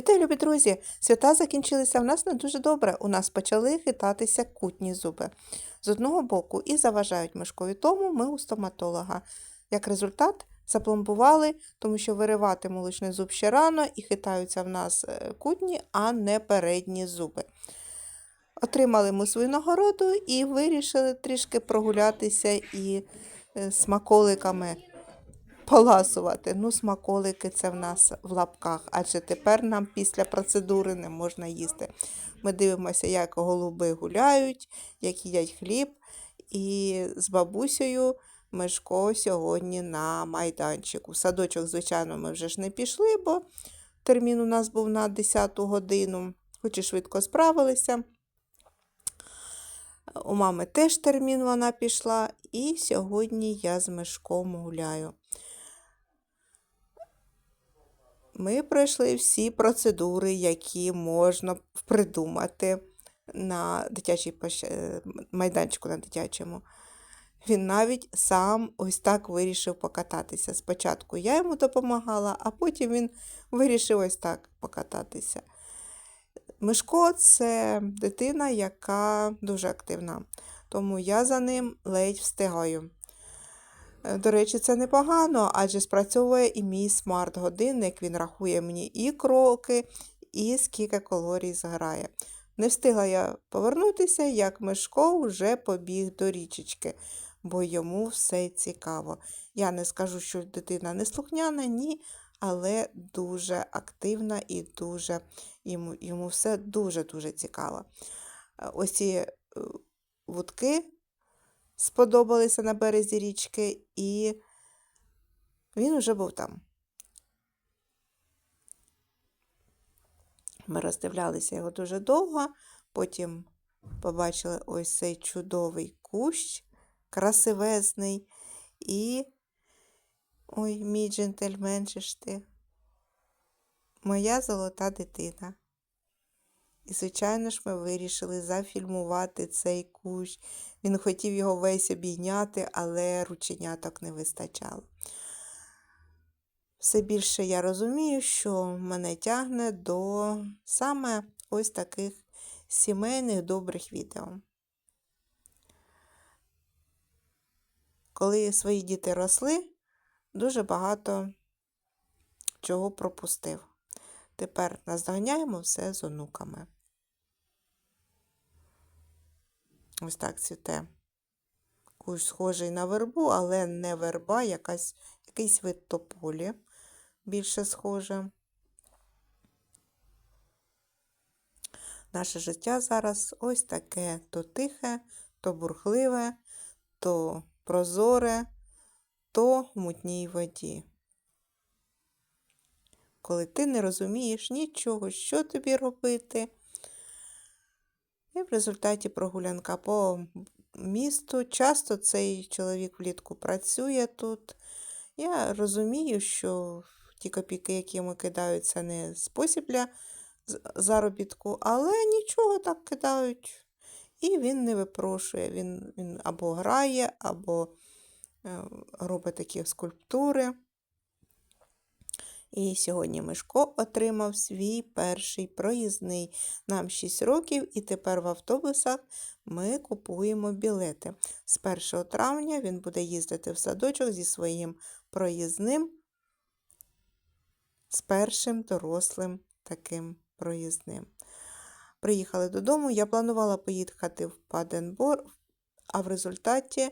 Вітаю, любі друзі! Свята закінчилися в нас не дуже добре. У нас почали хитатися кутні зуби. З одного боку і заважають мишкові, тому ми у стоматолога. Як результат, запломбували, тому що виривати молочний зуб ще рано і хитаються в нас е, кутні, а не передні зуби. Отримали ми свою нагороду і вирішили трішки прогулятися і е, смаколиками поласувати. Ну, смаколики це в нас в лапках, адже тепер нам після процедури не можна їсти. Ми дивимося, як голуби гуляють, як їдять хліб. І з бабусею Мишко сьогодні на майданчику. Садочок, звичайно, ми вже ж не пішли, бо термін у нас був на 10 годину, хоч і швидко справилися. У мами теж термін вона пішла, і сьогодні я з Мишком гуляю. Ми пройшли всі процедури, які можна придумати на дитячій е, майданчику на дитячому. Він навіть сам ось так вирішив покататися. Спочатку я йому допомагала, а потім він вирішив ось так покататися. Мишко це дитина, яка дуже активна, тому я за ним ледь встигаю. Е, До речі, це непогано, адже спрацьовує і мій смарт-годинник. Він рахує мені і кроки, і скільки калорій зграє. Не встигла я повернутися, як Мишко вже побіг до річечки, бо йому все цікаво. Я не скажу, що дитина не слухняна, ні, але дуже активна і дуже йому, йому все дуже-дуже цікаво. Е, Ось ці е, вудки сподобалися на березі річки, і він уже був там. Ми роздивлялися його дуже довго, потім побачили ось цей чудовий кущ, красивезний, і. Ой, мій джентльмен же ж ти, моя золота дитина. І, звичайно ж, ми вирішили зафільмувати цей кущ. Він хотів його весь обійняти, але рученяток не вистачало. Все більше я розумію, що мене тягне до саме ось таких сімейних добрих відео. Коли свої діти росли, дуже багато чого пропустив. Тепер наздоганяємо все з онуками. Ось так цвіте. Кущ схожий на вербу, але не верба, якась, якийсь вид тополі більше схоже. Наше життя зараз ось таке то тихе, то бурхливе, то прозоре, то в мутній воді. Коли ти не розумієш нічого, що тобі робити. І в результаті прогулянка по місту. Часто цей чоловік влітку працює тут. Я розумію, що ті копійки, які йому кидають, це не спосіб для заробітку, але нічого так кидають. І він не випрошує. Він, він або грає, або е, робить такі скульптури. І сьогодні Мишко отримав свій перший проїзний. Нам 6 років, і тепер в автобусах ми купуємо білети. З 1 травня він буде їздити в садочок зі своїм проїзним, з першим дорослим таким проїзним. Приїхали додому. Я планувала поїхати в Паденбор, а в результаті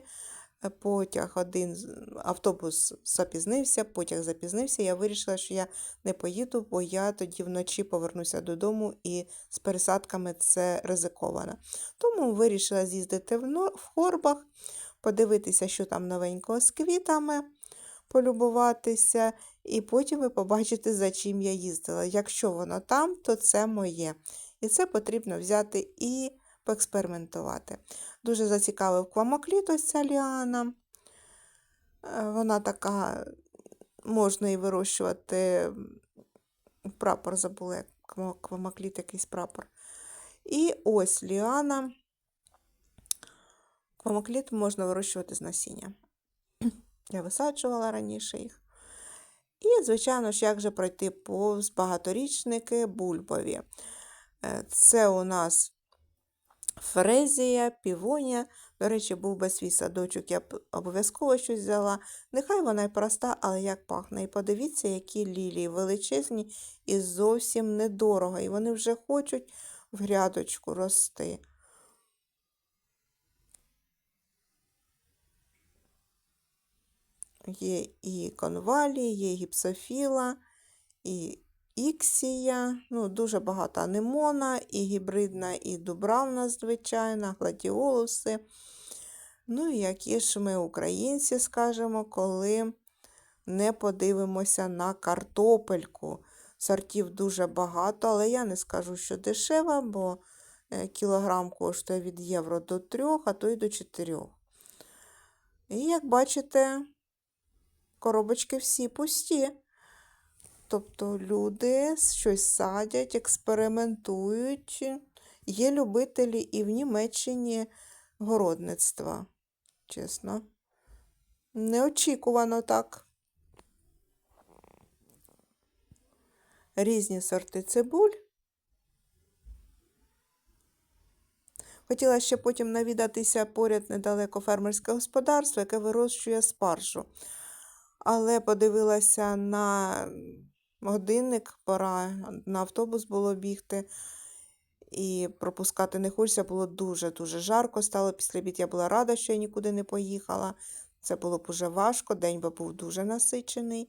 потяг один, автобус запізнився, потяг запізнився. Я вирішила, що я не поїду, бо я тоді вночі повернуся додому і з пересадками це ризиковано. Тому вирішила з'їздити в, Хорбах, подивитися, що там новенького з квітами, полюбуватися, і потім ви побачите, за чим я їздила. Якщо воно там, то це моє. І це потрібно взяти і поекспериментувати. Дуже зацікавив квамокліт ось ця ліана. Е, Вона така, можна і вирощувати прапор, забула, квамокліт якийсь прапор. І ось ліана. Квамокліт можна вирощувати з насіння. Я висаджувала раніше їх. І, звичайно ж, як же пройти повз багаторічники бульбові. Е, Це у нас фрезія, півонія. До речі, був би свій садочок, я б обов'язково щось взяла. Нехай вона й проста, але як пахне. І подивіться, які лілії величезні і зовсім недорого. І вони вже хочуть в грядочку рости. Є і конвалії, є гіпсофіла, і іксія, ну, дуже багато анемона, і гібридна, і дубравна, звичайна, гладіолуси. Ну, і які ж ми, українці, скажемо, коли не подивимося на картопельку. Сортів дуже багато, але я не скажу, що дешева, бо е, кілограм коштує від євро до 3, а то й до 4. І як бачите, коробочки всі пусті. Тобто люди щось садять, експериментують. Є любителі і в Німеччині городництва, чесно. Неочікувано так. Різні сорти цибуль. Хотіла ще потім навідатися поряд недалеко фермерське господарство, яке вирощує спаржу. Але подивилася на годинник, пора на автобус було бігти. І пропускати не хочеться, було дуже-дуже жарко стало. Після обід я була рада, що я нікуди не поїхала. Це було б уже важко, день би був дуже насичений.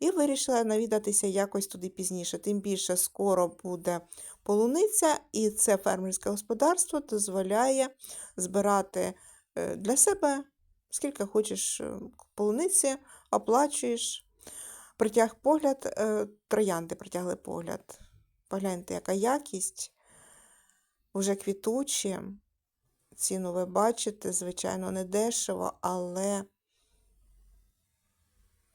І вирішила навідатися якось туди пізніше. Тим більше скоро буде полуниця, і це фермерське господарство дозволяє збирати е, для себе скільки хочеш е, полуниці, оплачуєш. Притяг погляд, е, троянди притягли погляд. Погляньте, яка якість. Уже квітучі. Ціну ви бачите, звичайно, не дешево, але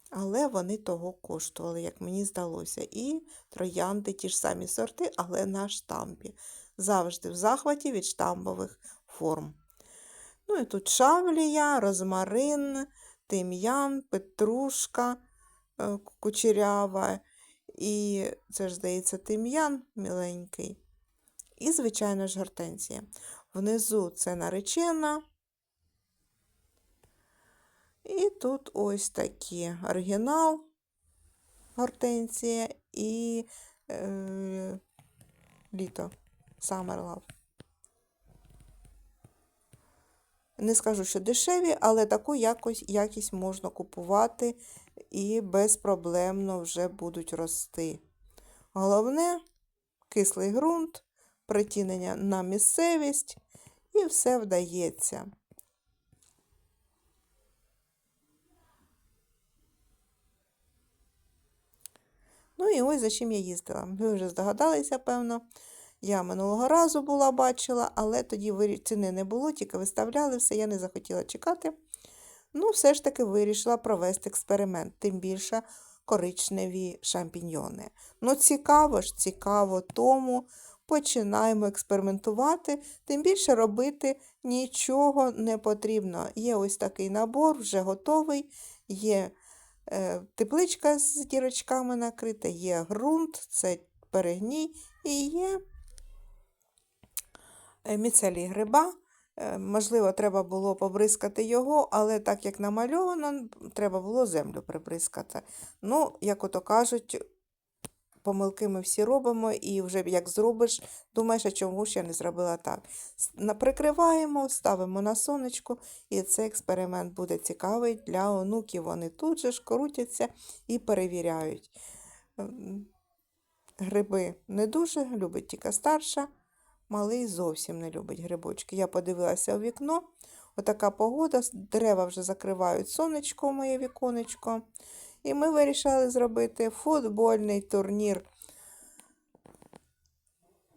але вони того коштували, як мені здалося. І троянди ті ж самі сорти, але на штампі. Завжди в захваті від штамбових форм. Ну і тут шавлія, розмарин, тим'ян, петрушка кучерява. І це ж, здається, тим'ян міленький. І, звичайно ж, гортензія. Внизу це наречена. І тут ось такі оригінал гортензія і е, літо Love. Не скажу, що дешеві, але таку якось, якість можна купувати і безпроблемно вже будуть рости. Головне кислий ґрунт, притінення на місцевість, і все вдається. Ну і ось за чим я їздила. Ви вже здогадалися, певно. Я минулого разу була, бачила, але тоді ціни не було, тільки виставляли все, я не захотіла чекати. Ну, все ж таки вирішила провести експеримент, тим більше коричневі шампіньйони. Ну, цікаво ж, цікаво тому. Починаємо експериментувати, тим більше робити нічого не потрібно. Є ось такий набор, вже готовий, є е, тепличка з дірочками накрита, є ґрунт, це перегній і є Е, міцелій гриба. Е, можливо, треба було побризкати його, але так як намальовано, треба було землю прибризкати. Ну, як ото кажуть, помилки ми всі робимо, і вже як зробиш, думаєш, а чому ж я не зробила так. Прикриваємо, ставимо на сонечко, і цей експеримент буде цікавий для онуків. Вони тут же ж крутяться і перевіряють. Ем, гриби не дуже, любить тільки старша. Малий зовсім не любить грибочки. Я подивилася у вікно. Отака погода, дерева вже закривають сонечко моє віконечко. І ми вирішили зробити футбольний турнір.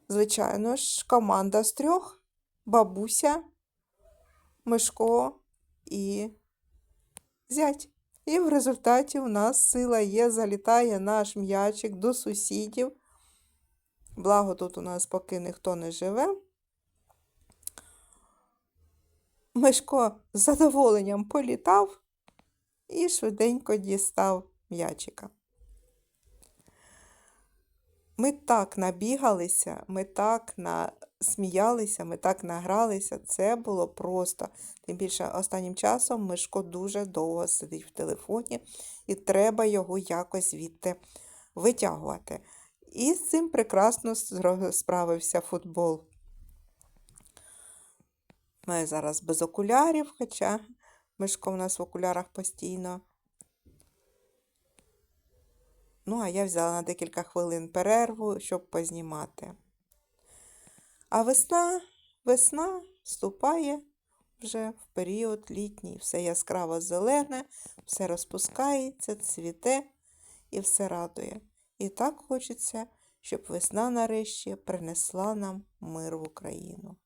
Звичайно ж, команда з трьох, бабуся, Мишко і зять. І в результаті у нас сила є, залітає наш м'ячик до сусідів. Благо тут у нас поки ніхто не живе. Мишко з задоволенням політав і швиденько дістав м'ячика. Ми так набігалися, ми так насміялися, ми так награлися. Це було просто. Тим більше останнім часом Мишко дуже довго сидить в телефоні, і треба його якось звідти витягувати. І з цим прекрасно справився футбол. Ми зараз без окулярів, хоча Мишко в нас в окулярах постійно. Ну, а я взяла на декілька хвилин перерву, щоб познімати. А весна, весна вступає вже в період літній. Все яскраво зелене, все розпускається, цвіте і все радує. І так хочеться, щоб весна нарешті принесла нам мир в Україну.